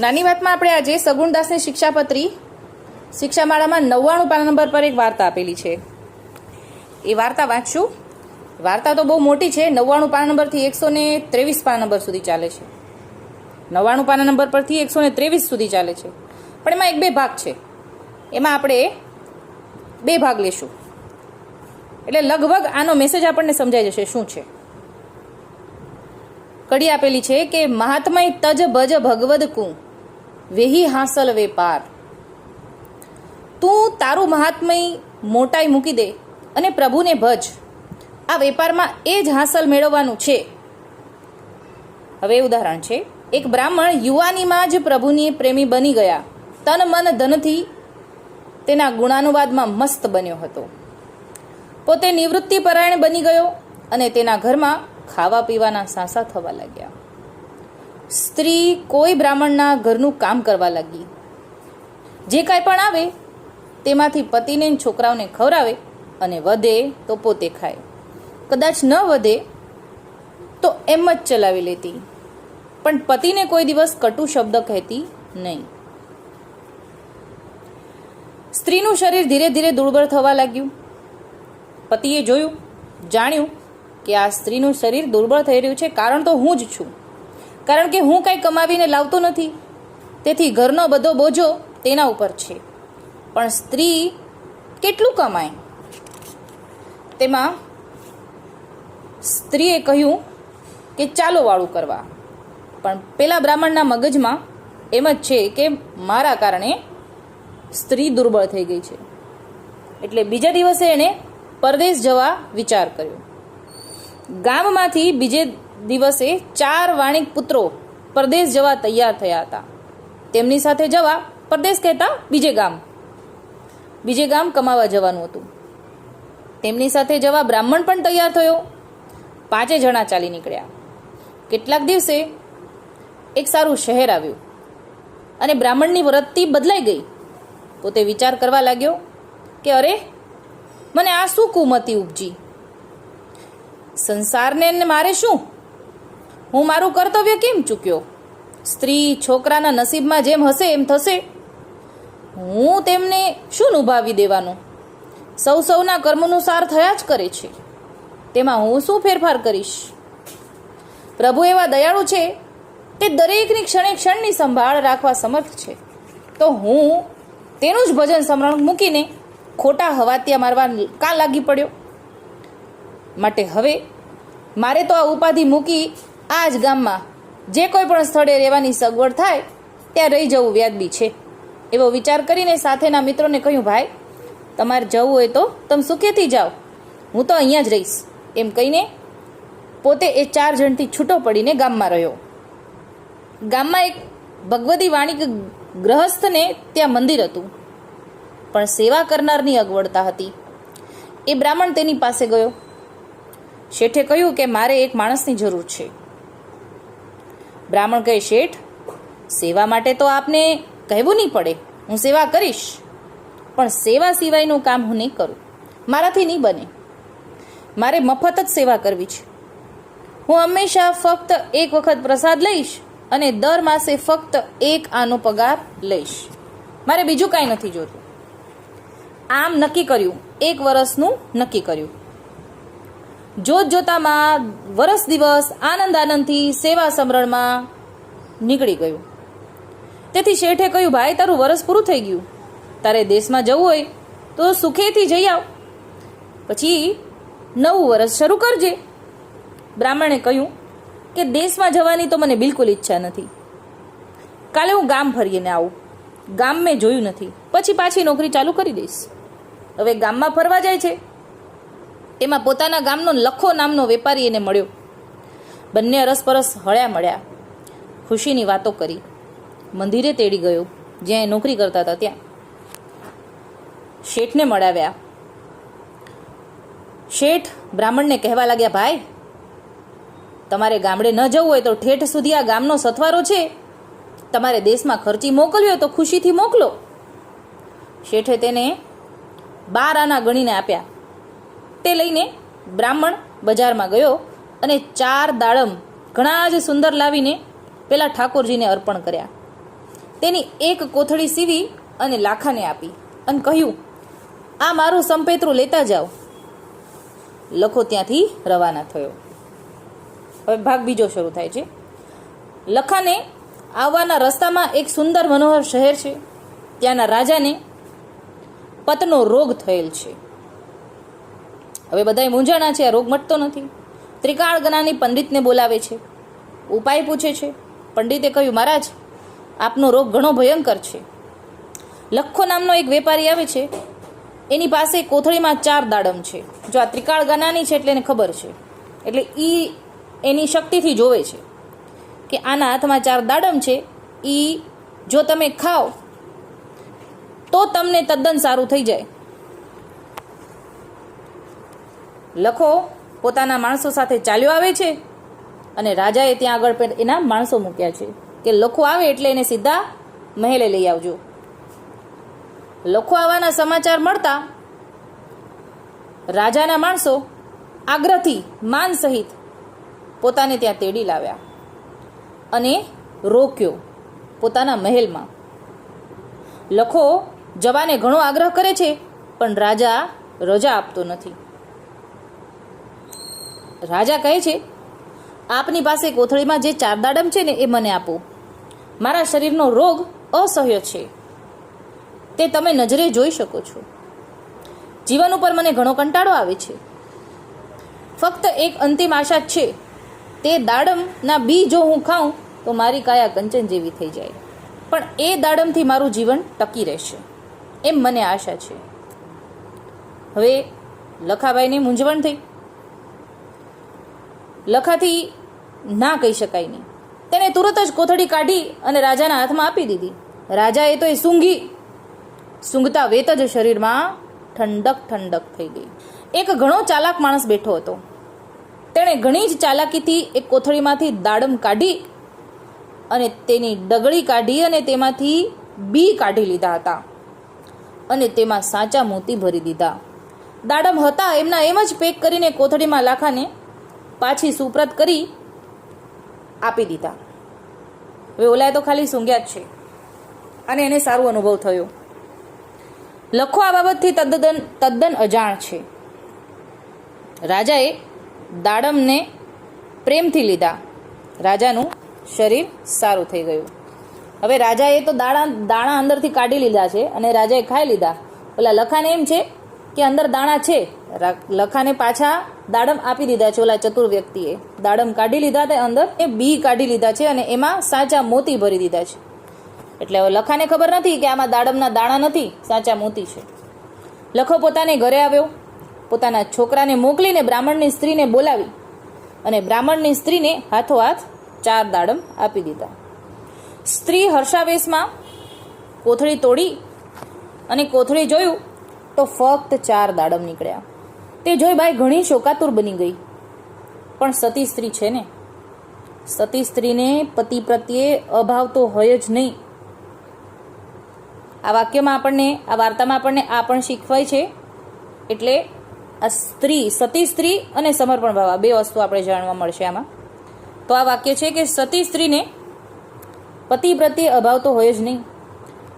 નાની વાતમાં આપણે આજે સગુણદાસની શિક્ષાપત્રી શિક્ષામાળામાં નવ્વાણું પાના નંબર પર એક વાર્તા આપેલી છે. એ વાર્તા વાંચશું. વાર્તા તો બહુ મોટી છે. નવ્વાણું પાના નંબરથી એકસો ને ત્રેવીસ પાના નંબર સુધી ચાલે છે. નવ્વાણું પાના નંબર પરથી એકસો ને ત્રેવીસ સુધી ચાલે છે. પણ એમાં એક બે ભાગ છે. એમાં આપણે બે ભાગ લેશું. એટલે લગભગ આનો મેસેજ આપણને સમજાઈ જશે શું છે. કડી આપેલી છે કે મહાત્મય તજ ભજ ભગવદ કું, વેહી હાંસલ વેપાર. તું તારું મહાત્મય મોટાઈ મૂકી દે અને પ્રભુને ભજ. આ વેપારમાં એ જ હાંસલ મેળવવાનું છે. હવે ઉદાહરણ છે. એક બ્રાહ્મણ યુવાનીમાં જ પ્રભુની પ્રેમી બની ગયા. તન મન ધનથી તેના ગુણાનુવાદમાં મસ્ત બન્યો હતો. પોતે નિવૃત્તિ પરાયણ બની ગયો અને તેના ઘરમાં ખાવા પીવાના સાંસા થવા લાગ્યા. સ્ત્રી કોઈ બ્રાહ્મણના ઘરનું કામ કરવા લાગી. જે કાંઈ પણ આવે, તેમાંથી પતિને છોકરાઓને ખવડાવે અને વધે તો પોતે ખાય. કદાચ ન વધે, તો એમ જ ચલાવી લેતી. પણ પતિને કોઈ દિવસ કટુ શબ્દ કહેતી નહીં. સ્ત્રીનું શરીર ધીરે ધીરે દુર્બળ થવા લાગ્યું. પતિએ જોયું, જાણ્યું કે આ સ્ત્રીનું શરીર દુર્બળ થઈ રહ્યું છે, કારણ તો હું જ છું. કારણ કે હું કંઈ કમાવીને લાવતો નથી. તેથી ઘરનો બધો બોજો તેના ઉપર છે. પણ સ્ત્રી કેટલું કમાય? તેમાં સ્ત્રીએ કહ્યું કે ચાલો વાળું કરવા. પણ પેલા બ્રાહ્મણના મગજમાં એમ જ છે કે મારા કારણે સ્ત્રી દુર્બળ થઈ ગઈ છે. એટલે બીજા દિવસે એણે પરદેશ જવા વિચાર કર્યો. ગામમાંથી બીજે દિવસે ચાર વાણિક પુત્રો પરદેશ જવા તૈયાર થયા હતા. તેમની સાથે જવા પરદેશ કહેતા બીજે ગામ બીજે ગામ કમાવા જવાનું હતું. તેમની સાથે જવા બ્રાહ્મણ પણ તૈયાર થયો. પાંચે જણા ચાલી નીકળ્યા. કેટલાક દિવસે એક સારું શહેર આવ્યું અને બ્રાહ્મણની વૃત્તિ બદલાઈ ગઈ. પોતે વિચાર કરવા લાગ્યો કે અરે, મને આ શું કુમતી ઉપજી? સંસારને મારે શું? હું મારું કર્તવ્ય કેમ ચૂક્યો? સ્ત્રી છોકરાના નસીબમાં જેમ હશે એમ થશે. હું તેમને શું ઉભાવી દેવાનું? સૌ સૌના કર્મનું સાર થયા જ કરે છે. તેમાં હું શું ફેરફાર કરીશ? પ્રભુ એવા દયાળુ છે, તે દરેકની ક્ષણે ક્ષણની સંભાળ રાખવા સમર્થ છે. તો હું તેનું જ ભજન સ્મરણ મૂકીને ખોટા હવાતિયા મારવા કાં લાગી પડ્યો. માટે હવે મારે તો આ ઉપાધિ મૂકી આ જ ગામમાં જે કોઈ પણ સ્થળે રહેવાની સગવડ થાય, ત્યાં રહી જવું વ્યાજબી છે. એવો વિચાર કરીને સાથેના મિત્રોને કહ્યું, ભાઈ, તમારે જવું હોય તો તમે સુખેથી જાઓ. હું તો અહીંયા જ રહીશ. એમ કહીને પોતે એ ચાર જણથી છૂટો પડીને ગામમાં રહ્યો. ગામમાં એક ભગવતી વાણિક ગ્રહસ્થને ત્યાં મંદિર હતું. પણ સેવા કરનારની અગવડતા હતી. એ બ્રાહ્મણ તેની પાસે ગયો. શેઠે કહ્યું કે મારે એક માણસની જરૂર છે. બ્રાહ્મણ કહે, શેઠ, સેવા માટે તો આપને કહેવું નહીં પડે. હું સેવા કરીશ. પણ સેવા સિવાયનું કામ હું નહીં કરું. મારાથી નહીં બને. મારે મફત જ સેવા કરવી છે. હું હંમેશા ફક્ત એક વખત પ્રસાદ લઈશ અને દર માસે ફક્ત એક આનો પગાર લઈશ. મારે બીજું કાંઈ નથી જોતું. આમ નક્કી કર્યું. એક વર્ષનું નક્કી કર્યું. જોત જોતામાં વરસ દિવસ આનંદ આનંદથી સેવા સમરણમાં નીકળી ગયું. તેથી શેઠે કહ્યું, ભાઈ, તારું વરસ પૂરું થઈ ગયું. તારે દેશમાં જવું હોય તો સુખેથી જઈ આવ. પછી નવું વરસ શરૂ કરજે. બ્રાહ્મણે કહ્યું, કે દેશમાં જવાની તો મને બિલકુલ ઈચ્છા નથી. કાલે હું ગામ ફરીને આવું. ગામ મેં જોયું નથી. પછી પાછી નોકરી ચાલુ કરી દઈશ. હવે ગામમાં ફરવા જાય છે. તેમાં પોતાના ગામનો લખો નામનો વેપારી એને મળ્યો. બંને અરસપરસ હળ્યા મળ્યા. ખુશીની વાતો કરી. મંદિરે તેડી ગયો, જ્યાં એ નોકરી કરતા હતા ત્યાં. શેઠને મળાવ્યા. શેઠ, બ્રાહ્મણને કહેવા લાગ્યા, ભાઈ, તમારે ગામડે ન જવું હોય તો ઠેઠ સુધી આ ગામનો સથવારો છે. તમારે દેશમાં ખર્ચી મોકલ્યો તો ખુશીથી મોકલો. શેઠે તેને બાર આના ગણીને આપ્યા. તે લઈને બ્રાહ્મણ બજારમાં ગયો અને ચાર દાડમ ઘણા જ સુંદર લાવીને પેલા ઠાકોરજીને અર્પણ કર્યા. તેની એક કોથળી સીવી અને લાખાને આપી અને કહ્યું, આ મારું સંપેતરું લેતા જાઓ. લખો ત્યાંથી રવાના થયો. હવે ભાગ બીજો શરૂ થાય છે. લખાને આવવાના રસ્તામાં એક સુંદર મનોહર શહેર છે. ત્યાંના રાજાને પતનો રોગ થયેલ છે. હવે બધાય મૂંઝાણા છે, આ રોગ મટતો નથી. ત્રિકાળ ગણાની પંડિતને બોલાવે છે. ઉપાય પૂછે છે. પંડિતે કહ્યું, મહારાજ, આપનો રોગ ઘણો ભયંકર છે. લખો નામનો એક વેપારી આવે છે. એની પાસે કોથળીમાં ચાર દાડમ છે. જો આ ત્રિકાળ ગણાની છે એટલે એને ખબર છે. એટલે એ એની શક્તિથી જોવે છે કે આના હાથમાં ચાર દાડમ છે. એ જો તમે ખાઓ, તો તમને તદ્દન સારું થઈ જાય. લખો, પોતાના માણસો સાથે ચાલ્યો આવે છે અને રાજાએ ત્યાં આગળ એના માણસો મૂક્યા છે કે લખો આવે એટલે એને સીધા મહેલે લઈ આવજો. લખો આવવાના સમાચાર મળતા રાજાના માણસો આગ્રહથી માન સહિત પોતાને ત્યાં તેડી લાવ્યા અને રોક્યો પોતાના મહેલમાં. લખો, જવાને ઘણો આગ્રહ કરે છે, પણ રાજા રજા આપતો નથી. રાજા કહે છે, આપની પાસે કોથળીમાં જે ચાર દાડમ છે ને એ મને આપો. મારા શરીરનો રોગ અસહ્ય છે. તે તમે નજરે જોઈ શકો છો. જીવન ઉપર મને ઘણો કંટાળો આવે છે. ફક્ત એક અંતિમ આશા છે, તે દાડમના બી જો હું ખાઉં, તો મારી કાયા કંચન જેવી થઈ જાય. પણ એ દાડમથી મારું જીવન ટકી રહેશે, એમ મને આશા છે. હવે લખાભાઈને મૂંઝવણ થઈ. લખાથી ના કહી શકાય નહીં. તેને તુરત જ કોથળી કાઢી અને રાજાના હાથમાં આપી દીધી. રાજાએ તો એ સૂંઘી. સૂંઘતા વેત જ શરીરમાં ઠંડક ઠંડક થઈ ગઈ. એક ઘણો ચાલાક માણસ બેઠો હતો. તેણે ઘણી જ ચાલાકીથી એક કોથળીમાંથી દાડમ કાઢી અને તેની ડગળી કાઢી અને તેમાંથી બી કાઢી લીધા હતા અને તેમાં સાચા મોતી ભરી દીધા. દાડમ હતા, એમના એમ જ પેક કરીને કોથળીમાં લાખાને પાછી સુપ્રત કરી આપી દીધા. હવે ઓલાએ તો ખાલી સૂંઘ્યા જ છે. અને એને સારો અનુભવ થયો. લખો આ બાબતથી તદ્દન તદ્દન અજાણ છે. રાજાએ દાડમને પ્રેમથી લીધા. રાજાનું શરીર સારું થઈ ગયું. હવે રાજાએ તો દાણા દાણા અંદરથી કાઢી લીધા છે અને રાજાએ ખાઈ લીધા. ઓલા લખાને એમ છે કે અંદર દાણા છે. લખાને પાછા દાડમ આપી દીધા છે ઓલા ચતુર વ્યક્તિએ. દાડમ કાઢી લીધા તે અંદર એ બી કાઢી લીધા છે અને એમાં સાચા મોતી ભરી દીધા છે. એટલે લખાને ખબર નથી કે આમાં દાડમના દાણા નથી, સાચા મોતી છે. લખો પોતાને ઘરે આવ્યો. પોતાના છોકરાને મોકલીને બ્રાહ્મણની સ્ત્રીને બોલાવી અને બ્રાહ્મણની સ્ત્રીને હાથોહાથ ચાર દાડમ આપી દીધા. સ્ત્રી હર્ષાવેશમાં કોથળી તોડી અને કોથળી જોયું તો ફક્ત ચાર દાડમ નીકળ્યા. તે જોઈ બાઈ ઘણી શોકાતુર બની ગઈ. પણ સતી સ્ત્રી છે ને? સતી સ્ત્રીને પતિ પ્રત્યે અભાવ તો હોય જ નહીં. આ વાક્યમાં આપણને, આ વાર્તામાં આપણને આ પણ શીખવાય છે. એટલે આ સ્ત્રી, સતી સ્ત્રી અને સમર્પણ ભાવ, બે વસ્તુ આપણે જાણવા મળશે આમાં. તો આ વાક્ય છે કે સતી સ્ત્રીને પતિ પ્રત્યે અભાવ તો હોય જ નહીં.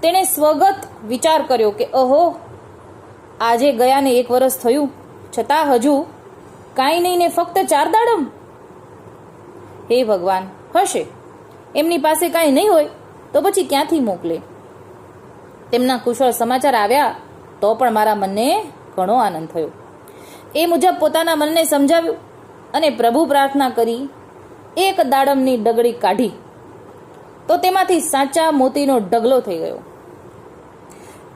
તેણે સ્વગત વિચાર કર્યો કે, અહો, આજે ગયાને એક વર્ષ થયું. છતાં હજુ કાંઈ નહીં ને ફક્ત ચાર દાડમ? હે ભગવાન, હશે. એમની પાસે કાંઈ નહીં હોય તો પછી ક્યાંથી મોકલે? તેમના કુશળ સમાચાર આવ્યા તો પણ મારા મનને ઘણો આનંદ થયો. એ મુજબ પોતાના મનને સમજાવ્યું અને પ્રભુ પ્રાર્થના કરી એક દાડમની ડગડી કાઢી. તો તેમાંથી સાચા મોતીનો ઢગલો થઈ ગયો.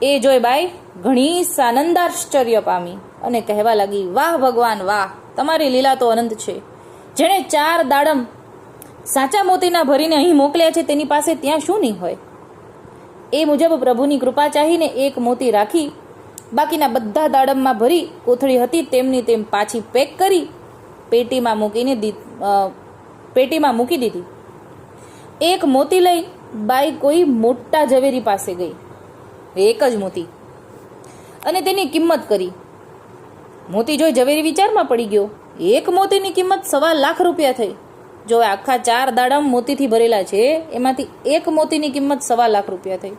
એ જોઈ બાઈ, ઘણી સાનંદાશ્ચર્ય પામી અને કહેવા લાગી, વાહ ભગવાન, વાહ, તમારી લીલા તો અનંત છે. જેણે ચાર દાડમ સાચા મોતીના ભરીને અહીં મોકલ્યા છે, તેની પાસે ત્યાં શું નહીં હોય? એ મુજબ પ્રભુની કૃપા ચાહીને એક મોતી રાખી, બાકીના બધા દાડમમાં ભરી કોથળી હતી, તેમની તેમ પાછી પેક કરી, પેટીમાં મૂકીને પેટીમાં મૂકી દીધી. એક મોતી લઈ બાઈ કોઈ મોટા ઝવેરી પાસે ગઈ. એક જ મોતી. અને તેની કિંમત કરી. મોતી જોઈ ઝવેરી વિચારમાં પડી ગયો. એક મોતીની કિંમત સવા લાખ રૂપિયા થઈ. જો આખા ચાર દાડમ મોતીથી ભરેલા છે, એમાંથી એક મોતીની કિંમત સવા લાખ રૂપિયા થઈ.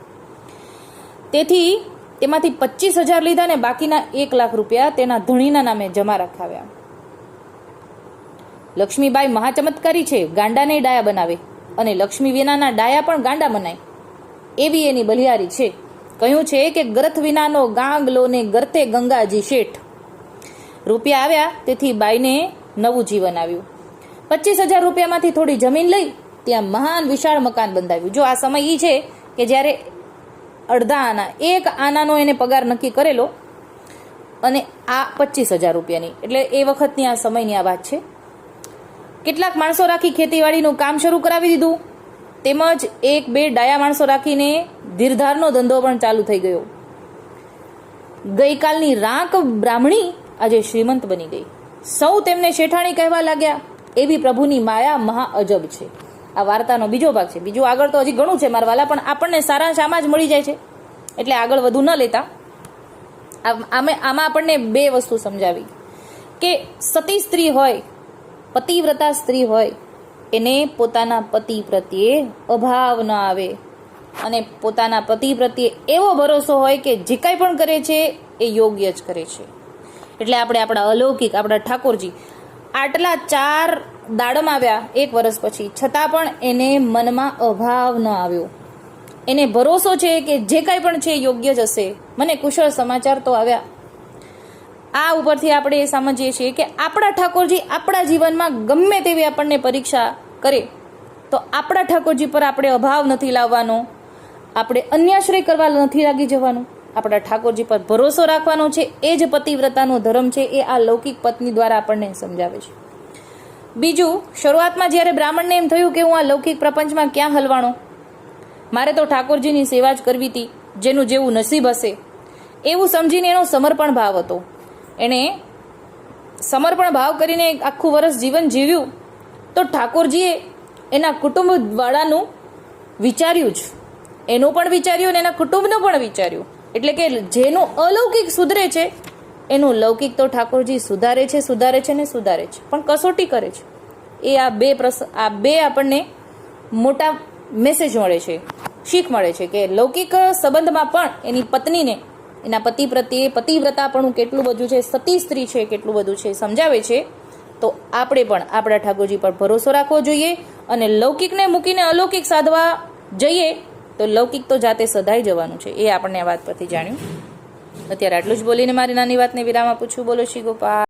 તેથી તેમાંથી પચીસ હજાર લીધા ને બાકીના એક લાખ રૂપિયા તેના ધણીના નામે જમા રખાવ્યા. લક્ષ્મીબાઈ મહાચમત્કારી છે, ગાંડાને ડાયા બનાવે. અને લક્ષ્મી વિનાના ડાયા પણ ગાંડા બનાય એવી એની બલિયારી છે. કહ્યું છે કે ગ્રથ વિનાનો ગાંગલો ને ગરતે ગંગાજી શેઠ. રૂપિયા આવ્યા, તેથી બાઈને નવું જીવન આવ્યું. પચીસ હજાર રૂપિયામાંથી થોડી જમીન લઈ, ત્યાં મહાન વિશાળ મકાન બંધાવ્યું. જો આ સમય એ છે કે જ્યારે અડધા આના, એક આનાનો એને પગાર નક્કી કરેલો, અને આ પચીસ હજાર રૂપિયાની. એટલે એ વખતની આ સમયની આ વાત છે. કેટલાક માણસો રાખી ખેતીવાડીનું કામ શરૂ કરાવી દીધું. તેમજ એક બે ડાયા માણસો રાખીને ધીરધારનો ધંધો પણ ચાલુ થઈ ગયો. ગઈકાલની રાંક બ્રાહ્મણી આજે શ્રીમંત બની ગઈ. સૌ તેમને શેઠાણી કહેવા લાગ્યા, એવી પ્રભુની માયા મહા અજબ છે. આ વાર્તાનો બીજો ભાગ છે. બીજું આગળ તો હજી ઘણું છે મારવાલા પણ આપણને સારાંશ આમાં જ મળી જાય છે. એટલે આગળ વધુ ન લેતા. આમ- આમે આપણને બે વસ્તુ સમજાવી. કે સતી સ્ત્રી હોય, પતિવ્રતા સ્ત્રી હોય એને પોતાના પતિ પ્રત્યે અભાવ ન આવે. અને પોતાના પતિ પ્રત્યે એવો ભરોસો હોય કે જે કાંઈ પણ કરે છે, એ યોગ્ય જ કરે છે. એટલે આપણે આપણા અલૌકિક, આપણા ઠાકોરજી આટલા ચાર દાડમ આવ્યા એક વર્ષ પછી. છતાં પણ એને મનમાં અભાવ ન આવ્યો. એને ભરોસો છે કે જે કાંઈ પણ છે યોગ્ય જ હશે. મને કુશળ સમાચાર તો આવ્યા. આ ઉપરથી આપણે એ સમજીએ છીએ કે આપણા ઠાકોરજી આપણા જીવનમાં ગમે તેવી આપણને પરીક્ષા કરે, તો આપણા ઠાકોરજી પર આપણે અભાવ નથી લાવવાનો, આપણે અન્યાશ્રય કરવા નથી લાગી જવાનું. આપણા ઠાકોરજી પર ભરોસો રાખવાનો છે, એ જ પતિવ્રતાનો ધર્મ છે, એ આ લૌકિક પત્ની દ્વારા આપણને સમજાવે છે. બીજું, શરૂઆતમાં જ્યારે બ્રાહ્મણને એમ થયું કે હું આ લૌકિક પ્રપંચમાં ક્યાં હલવાણો? મારે તો ઠાકોરજીની સેવા જ કરવી હતી, જેનું જેવું નસીબ હશે. એવું સમજીને એનો સમર્પણ ભાવ હતો. એણે સમર્પણ ભાવ કરીને આખું વર્ષ જીવન જીવ્યું. તો ઠાકોરજીએ એના કુટુંબવાળાનું વિચાર્યું જ. એનું પણ વિચાર્યું અને એના કુટુંબનું પણ વિચાર્યું. એટલે કે જેનું અલૌકિક સુધરે છે, એનું લૌકિક તો ઠાકોરજી સુધારે છે સુધારે છે ને સુધારે છે. પણ કસોટી કરે છે. એ આ બે પ્રસ, આ બે આપણને મોટા મેસેજ મળે છે. શીખ મળે છે કે લૌકિક સંબંધમાં પણ એની પત્નીને એના પતિ પ્રત્યે પતિવ્રતાપણું કેટલું બધું છે, સતી સ્ત્રી છે કેટલું બધું છે સમજાવે છે. તો આપણે પણ આપણા ઠાકોરજી પર ભરોસો રાખવો જોઈએ અને લૌકિકને મૂકીને અલૌકિક સાધવા જઈએ તો લૌકિક તો જાતે સધાઈ જવાનું છે, એ આપણને આ વાત પરથી જાણ્યું. અત્યારે આટલું જ બોલીને મારી નાની વાતને વિરામ આપું છું. બોલો શ્રી ગોપાલ.